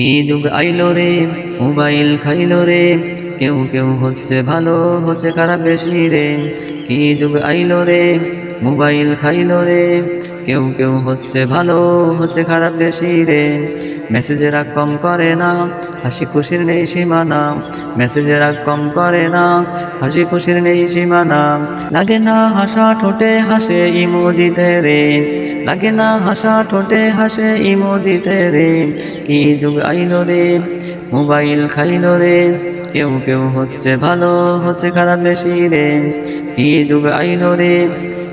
এই যুগ আইলো রে, মোবাইল খাইলো রে, কেউ কেউ হচ্ছে ভালো, হচ্ছে খারাপ বেশি রে। কি যুগ আইলো রে মোবাইল খাইলো রে। কেউ কেউ হচ্ছে ভালো, হচ্ছে খারাপ বেশি রে। মেসেজেরা কম করে না, হাসি খুশির নেই সীমানা। মেসেজেরা কম করে না, হাসি খুশির নেই সীমানা। লাগে না হাসা, ঠোঁটে হাসে ইমোজিতে রে। লাগে না হাসা, ঠোঁটে হাসে ইমোজিতে রে। কি যুগ আইলো রে? মোবাইল খাইলো রে। কেউ কেউ হচ্ছে ভালো, হচ্ছে খারাপ বেশি রে। কি যুগ আইলো রে?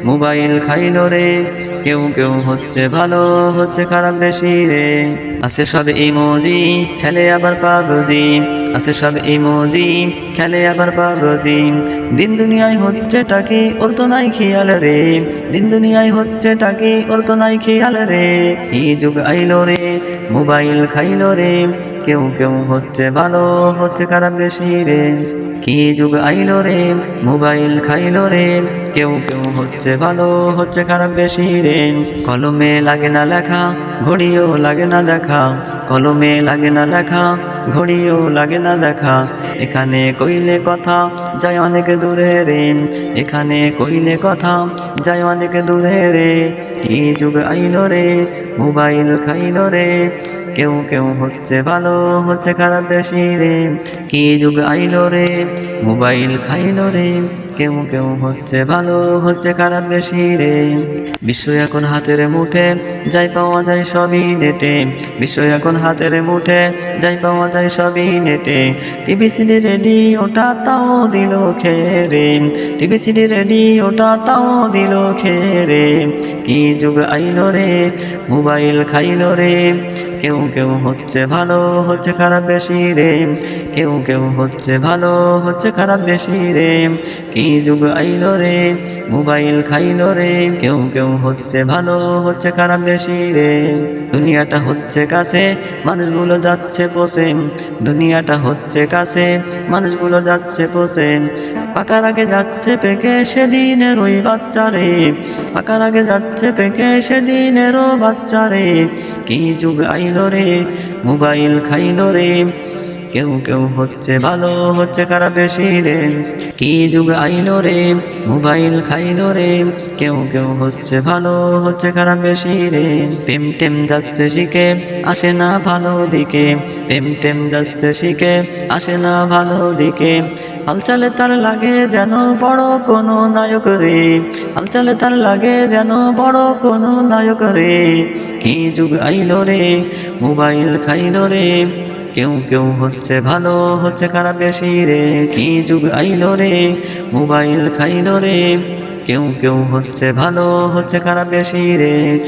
মোবাইল খাইলো রে। কেউ কেউ হচ্ছে ভালো, হচ্ছে খারাপ বেশি রে। আছে সব ইমোজি, খেলে আবার পাবজি। আছে সব ইমোজি, খেলে আবার পাবজি। দিন দুনিয়ায় হচ্ছে টাকি ওর তো নাই খেয়াল রে। দিন দুনিয়ায় হচ্ছে টাকি ওর তো নাই খেয়াল রে। এই যুগ আইলো রে, মোবাইল খাইলো রে। কেউ কেউ হচ্ছে ভালো, হচ্ছে খারাপ বেশি রে। কি যুগ আইলো রে? মোবাইল খাইলো রে? কেউ কেউ হচ্ছে ভালো, হচ্ছে খারাপ বেশি রে। কলমে লাগে না লেখা, ঘড়িও লাগে না দেখা। কলমে লাগে না লেখা, ঘড়িও লাগে না দেখা। এখানে কইলে কথা যায় অনেক দূরে রে। এখানে কইলে কথা যায় অনেক দূরে রে। কি যুগ আইলো রে? মোবাইল খাইলো রে। কেউ কেউ হচ্ছে ভালো, হচ্ছে খারাপ বেশি রে। কি যুগ আইলো রে? মোবাইল খাইলো রে। কেউ কেউ হচ্ছে ভালো, হচ্ছে খারাপ বেশি রে। বিশ্ব এখন হাতের মুঠে যাই পাওয়া যায় সবই নেটে। বিশ্ব এখন হাতের মুঠে যাই পাওয়া যায় সবই নেটে। টিভি সিডি রেডিওটা তাও দিল খেরে রে। টিভি সিডি রেডিওটা তাও দিল খেরে কি যুগ আইল রে, মোবাইল খাইল রে। কেউ কেউ হচ্ছে ভালো, হচ্ছে খারাপ বেশি রে। কেউ কেউ হচ্ছে ভালো, হচ্ছে খারাপ বেশি রে। কি যুগ আইলো রে, মোবাইল খাইলো রে। কেউ কেউ হচ্ছে ভালো, হচ্ছে খারাপ বেশি রে। দুনিয়াটা হচ্ছে কাছে, মানুষগুলো যাচ্ছে পোষে দুনিয়াটা হচ্ছে কাছে, মানুষগুলো যাচ্ছে পোষে পাকার আগে যাচ্ছে পেকে সেদিনের ওই বাচ্চা রে। পাকার আগে যাচ্ছে পেকে সেদিনেরও বাচ্চা রে। কি যুগ আইলো রে, মোবাইল খাইলো রে। কেউ কেউ হচ্ছে ভালো, হচ্ছে খারাপ বেশি রে। কি যুগ আইলো রে, মোবাইল খাইলো রে। কেউ কেউ হচ্ছে ভালো, হচ্ছে খারাপ বেশি রে। প্রেম টেম যাচ্ছে শিখে, আসে না ভালো দিকে। প্রেম টেম যাচ্ছে শিখে, আসে না ভালো দিকে। হালচালে তার লাগে যেন বড় কোনো নায়ক রে। হালচালে তার লাগে যেন বড় কোনো নায়ক রে। কি যুগ আইলো রে, মোবাইল খাইলো রে। কেউ কেউ হচ্ছে ভালো, হচ্ছে খারাপ বেশি রে। কি যুগ আইলো রে, মোবাইল খাইলো রে। কেউ কেউ হচ্ছে ভালো, হচ্ছে খারাপ বেশি রে।